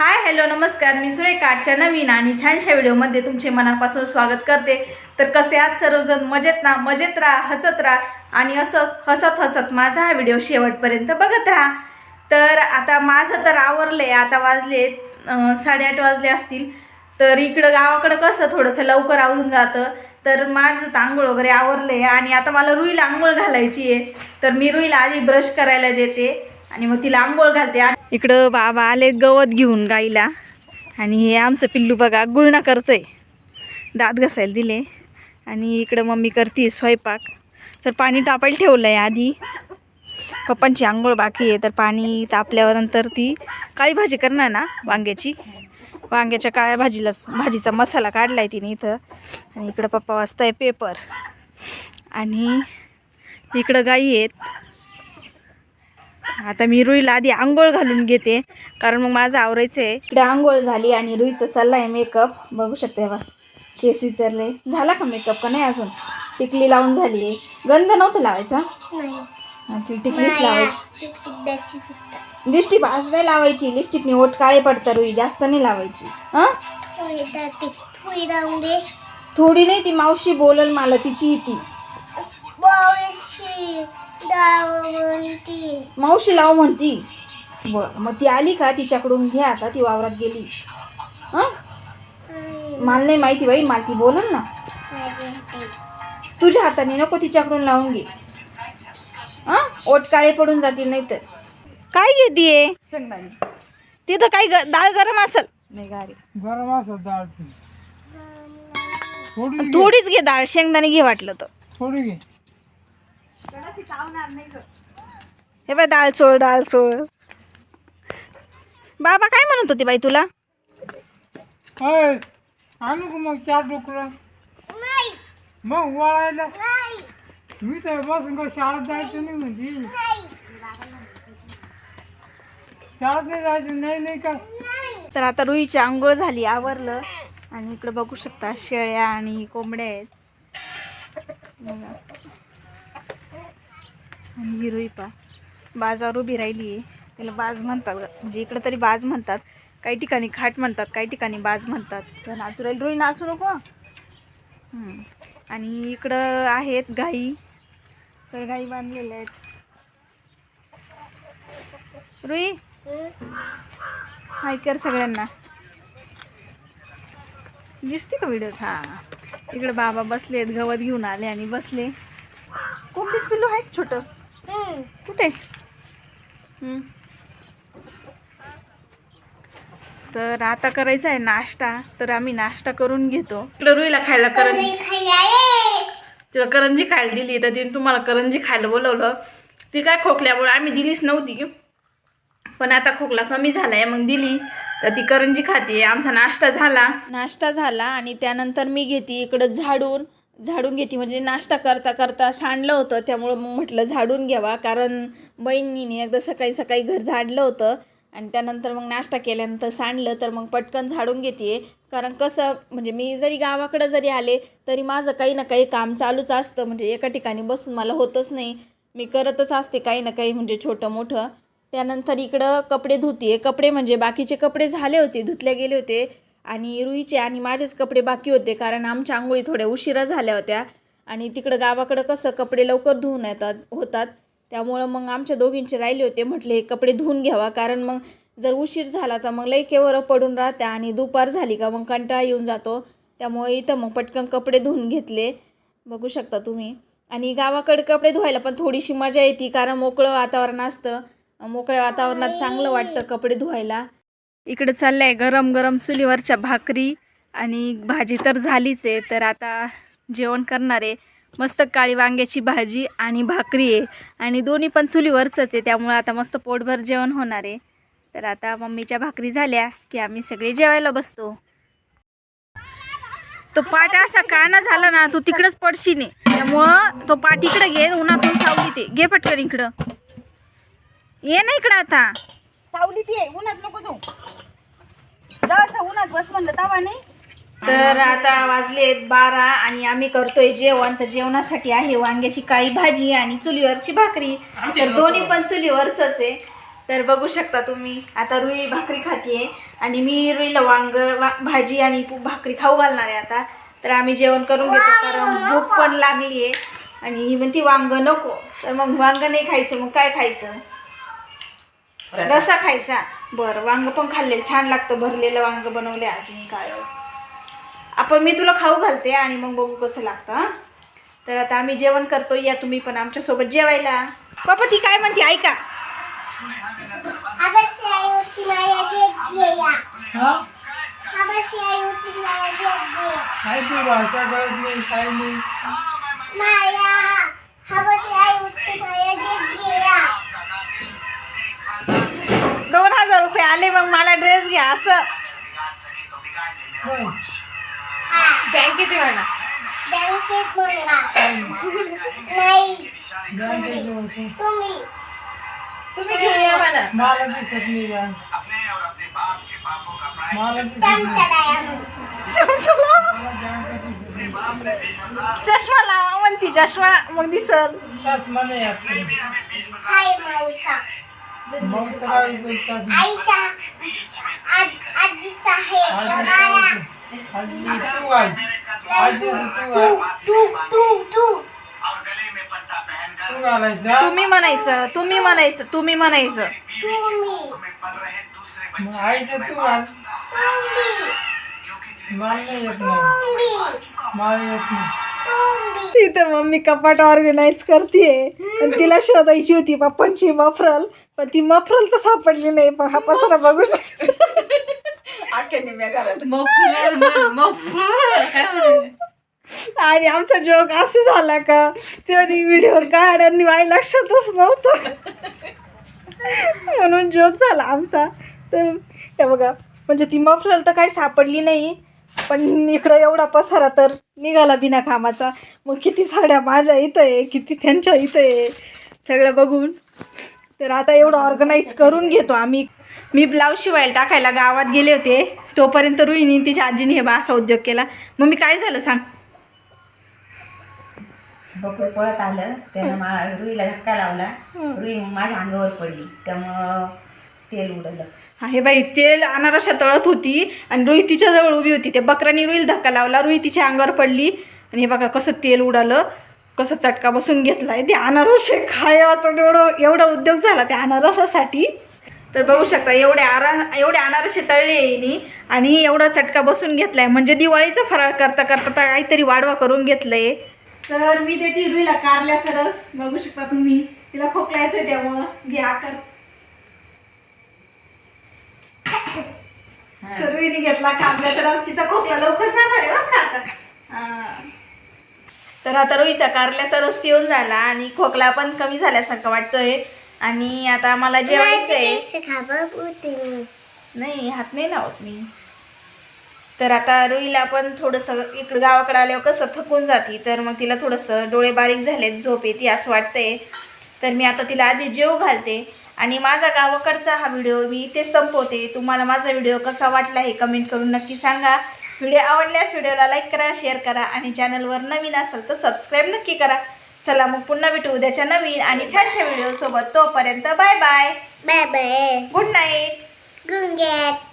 Hi hello नमस्कार. मी सुरेखा. आजच्या नवीन आणि छानशा व्हिडिओमध्ये तुमचे मनापासून स्वागत करते. तर कसे आहात सर्वजण? मजेत ना? मजेत राहा हसत राहा आणि असं हसत हसत माझा हा व्हिडिओ शेवटपर्यंत बघत राहा. तर आता माझं तर आवरलं आहे आता वाजले साडेआठ वाजले असतील. तर इकडं गावाकडं कसं थोडंसं लवकर आवरून जातं. तर माझं तर आंघोळ वगैरे आवरलं आहे आणि आता मला रुईला आंघोळ घालायची आहे. तर मी रुईला आधी ब्रश करायला देते आणि मग तिला आंघोळ घालते. आणि इकडं बाबा आले गवत घेऊन गाईला. आणि हे आमचं पिल्लू बघा गुळणा करतंय. दात घासायला दिले. आणि इकडं मम्मी करते स्वयंपाक. तर पाणी तापायला ठेवलं आहे आधी. पप्पांची आंघोळ बाकी आहे तर पाणी तापल्यावर नंतर ती काळी भाजी करणार ना वांग्याची? वांग्याच्या काळ्या भाजीला भाजीचा मसाला काढला आहे तिने इथं. आणि इकडं पप्पा वाजताय पेपर. आणि इकडं गाई आहेत. आता मी रुईला आधी आंघोळ घालून घेते कारण मग माझं आवरायचं आहे इकडे आंघोळ झाली आणि रुईचं चाललं आहे मेकअप बघू शकते बा केस विचारले. झाला का मेकअप का नाही अजून? टिकली लावून झाली आहे गंध नव्हतं लावायचा? टिकलीच लावायची. लिस्टिप आज नाही लावायची. लिस्टिपनी ओट काळे पडतात रुई जास्त नाही लावायची. हां? थोडी दाटी थोडी नाही ती मावशी बोलल मला तिची ती. मावशी लाव म्हणती. बरं मग ती आली का? तिच्याकडून घ्या आता ती वावरात गेली. हां? मला नाही माहिती बाई मला ती बोलल ना. तुझ्या हाताने नको तिच्याकडून लावून घे. हां? ओट काळे पडून जातील नाही तर काय घेतीये? तिथं काही ग डाळ गरम असेल. नाही गरम असत डाळ ती. थोडी घे, थोडीच घे डाळ. शेंगदाणे घे वाटलं तर. थोडी घे. हे बाय डाळ चोळ डाळ चोळ. बाबा काय म्हणत होती बाई तुला? आणू का मग चार डुकरं? मग वळायला? मी तर बसून का शाळेत जायचं नाही म्हणजे. शाळेत नाही जायचं नाही नाही का? तर आता रुईची आंघोळ झाली आवरलं. आणि इकडं बघू शकता शेळ्या आणि कोंबड्या आहेत. आणि हिरोई पा बाजावर उभी राहिली आहे. त्याला बाज म्हणतात. म्हणजे इकडं तरी बाज म्हणतात. काही ठिकाणी खाट म्हणतात काही ठिकाणी बाज म्हणतात. तर नाचू राहील रुई नाचू नको. आणि इकडं आहेत गाई तर गाई बांधलेल्या आहेत. रुई? हाय कर सगळ्यांना. दिसते का व्हिडिओ हा. इकडे बाबा बसलेत गवत घेऊन आले आणि बसले. कोंबडीच पिल्लू आहे छोटं? कुठे. तर आता करायचा आहे नाश्ता. तर आम्ही नाश्ता करून घेतो. इकडं रुईला खायला करंजी. तिला करंजी खायला दिली. तर तिने तुम्हाला करंजी खायला बोलवलं. ती काय खोकल्यामुळे आम्ही दिलीच नव्हती. पण आता खोकला कमी झाला आहे मग दिली. तर ती करंजी खाते. आमचा नाश्ता झाला. नाश्ता झाला आणि त्यानंतर मी घेते इकडं झाडून. झाडून घेते. म्हणजे नाश्ता करता करता सांडलं होतं त्यामुळं मग म्हटलं झाडून घ्यावा. कारण बहिणीने एकदा सकाळी सकाळी घर झाडलं होतं आणि त्यानंतर मग नाश्ता केल्यानंतर सांडलं तर मग पटकन झाडून घेते कारण कसं म्हणजे मी जरी गावाकडं जरी आले तरी माझं काही ना काही काम चालूच असतं. म्हणजे एका ठिकाणी बसून मला होतच नाही. मी करतच असते काही ना काही म्हणजे छोटं मोठं. त्यानंतर इकडं कपडे धुते कपडे म्हणजे बाकीचे कपडे झाले होते धुतले गेले होते. आणि रुईचे आणि माझेच कपडे बाकी होते कारण आमच्या आंघोळी थोड्या उशिरा झाल्या होत्या. आणि तिकडं गावाकडं कसं कपडे लवकर धुवून येतात होतात. त्यामुळं मग आमच्या दोघींचे राहिले होते म्हटले हे कपडे धुवून घ्यावा कारण मग जर उशीर झाला तर मग लई पडून राहत्या आणि दुपार झाली का मग कंटाळा येऊन जातो. त्यामुळे इथं मग पटकन कपडे धुवून घेतले. बघू शकता तुम्ही. आणि गावाकडे कपडे धुवायला पण थोडीशी मजा येते कारण मोकळं वातावरण असतं. मोकळ्या वातावरणात चांगलं वाटतं कपडे धुवायला. इकडे चाललं आहे गरम गरम चुलीवरच्या भाकरी आणि भाजी तर झालीच आहे तर आता जेवण करणार आहे. मस्त काळी वांग्याची भाजी आणि भाकरी आहे. आणि दोन्ही पण चुलीवरचंच आहे त्यामुळं आता मस्त पोटभर जेवण होणार आहे. तर आता मम्मीच्या भाकरी झाल्या की आम्ही सगळे जेवायला बसतो. तो पाट असा काना झाला ना तू तिकडंच पडशी ने त्यामुळं तो पाट इकडे घे उन्हातून सावली ते घे पटकन इकडं. ये ना इकडं आता. सावली ती आहे उन्हात नको जाऊ. जवळ उन्हात बस म्हणलं तवा नाही. तर आता वाजलेत बारा आणि आम्ही करतोय जेवण. तर जेवणासाठी आहे वांग्याची काळी भाजी आणि चुलीवरची भाकरी. तर दोन्ही पण चुलीवरच आहे. तर बघू शकता तुम्ही आता रुई भाकरी खाते आणि मी रुईला वांग वा भाजी आणि पु- भाकरी खाऊ घालणार आहे आता. तर आम्ही जेवण करून घेतो कारण भूक पण लागली आहे. आणि ही म्हणती वांग नको. तर मग वांग नाही खायचं मग काय खायचं? रसा. खायचा. बरं वांग पण खाल्लेलं. छान लागतं भरलेलं वांग बनवले आजीने काय. आपण मी तुला खाऊ घालते आणि मग बघू कसं लागतं हं? तर आता आम्ही जेवण करतो या तुम्ही पण आमच्यासोबत जेवायला. पापा ती काय म्हणते? ऐका. हा? काय तू भाषा कळत नाही काय नाही. रुपये आले मग मला ड्रेस घ्या असं. बँकेत म्हणा बँकेत नाही. तुम्ही तुम्ही घेऊन या मला दिसत नाही मला दिसत चष्मा लावा म्हणती चष्मा. मग दिसल. चष्मा नाही आपल्याकडे. हाय माऊचा. मग सगळा तू आजी तू तू घालायचा? तुम्ही म्हणायचं तुम्ही म्हणायचं तुम्ही म्हणायचं. मग आईचं तू घाल. तुम्ही मला नाही येत नाही. तुम्ही मला येत नाही. तुम्ही इथं मम्मी कपाट ऑर्गनाईज करते तिला शोधायची होती पप्पांची मफरल पण ती मफरल तर सापडली नाही पण हा पसरा बघू शकतो. आणि आमचा जोक असं झाला का तेव्हा व्हिडिओ काढ आणि माझ्या लक्षातच नव्हतं. म्हणून जोक झाला आमचा. तर हे बघा म्हणजे ती मफरल तर काही सापडली नाही पण इकडं एवढा पसारा तर निघाला बिना कामाचा. मग किती साड्या माझ्या इथं आहे किती त्यांच्या इथं आहे सगळं बघून. तर आता एवढं ऑर्गनाईज करून घेतो आम्ही. मी ब्लाऊज शिवायला टाकायला गावात गेले होते. तोपर्यंत रुईनी तिच्या आजीने हे बा असा उद्योग केला. मग मी काय झालं सांग? बकरू पळत आलं. त्यानं मा रुईला धक्का लावला. रुई माझ्या अंगावर पडली. त्यामुळं तेल उडलं. हा हे बाई तेल अनारशा तळत होती आणि रुई तिच्या जवळ उभी होती. त्या बकराने रुईला धक्का लावला. रुई तिच्या अंगावर पडली. आणि हे बघा कसं तेल उडालं. कसं चटका बसून घेतलाय? ते अनारसे खायचं एवढं एवढा उद्योग झाला त्या अनारसासाठी. तर बघू शकता एवढे आरा एवढे अनारसे तळले येईनी आणि एवढा चटका बसून घेतलाय. म्हणजे दिवाळीचं फराळ करता करता तर काहीतरी वाढवा करून घेतलंय. तर मी देते रुईला कारल्याचा रस. बघू शकता तुम्ही तिला खोकला येतोय त्यामुळं. घ्या कर तर रुईने घेतला कारल्याचा रस. तिचा खोकला लवकर जाणार आहे का आता? हा. तर आता रुईचा कारल्याचा रस पिऊन झाला आणि खोकला पण कमी झाल्यासारखं वाटतोय. आणि आता मला जेवायचं आहे. नाही हात नाही लावत मी. तर आता रुईला पण थोडंसं इकडं गावाकडे आल्यावर कसं थकून जाती तर मग तिला थोडंसं डोळे बारीक झालेत झोप येते असं वाटतंय. तर मी आता तिला आधी जेव घालते. आणि माझा गावाकडचा हा व्हिडिओ मी इथेच संपवते. तुम्हाला माझा व्हिडिओ कसा वाटला हे कमेंट करून नक्की सांगा. व्हिडिओ आवडल्यास व्हिडिओला लाईक करा शेअर करा आणि चॅनलवर नवीन असाल तर सबस्क्राईब नक्की करा. चला मग पुन्हा भेटू उद्याच्या नवीन आणि छानशा व्हिडिओसोबत. तोपर्यंत bye bye. Bye bye. Good night गुंगेट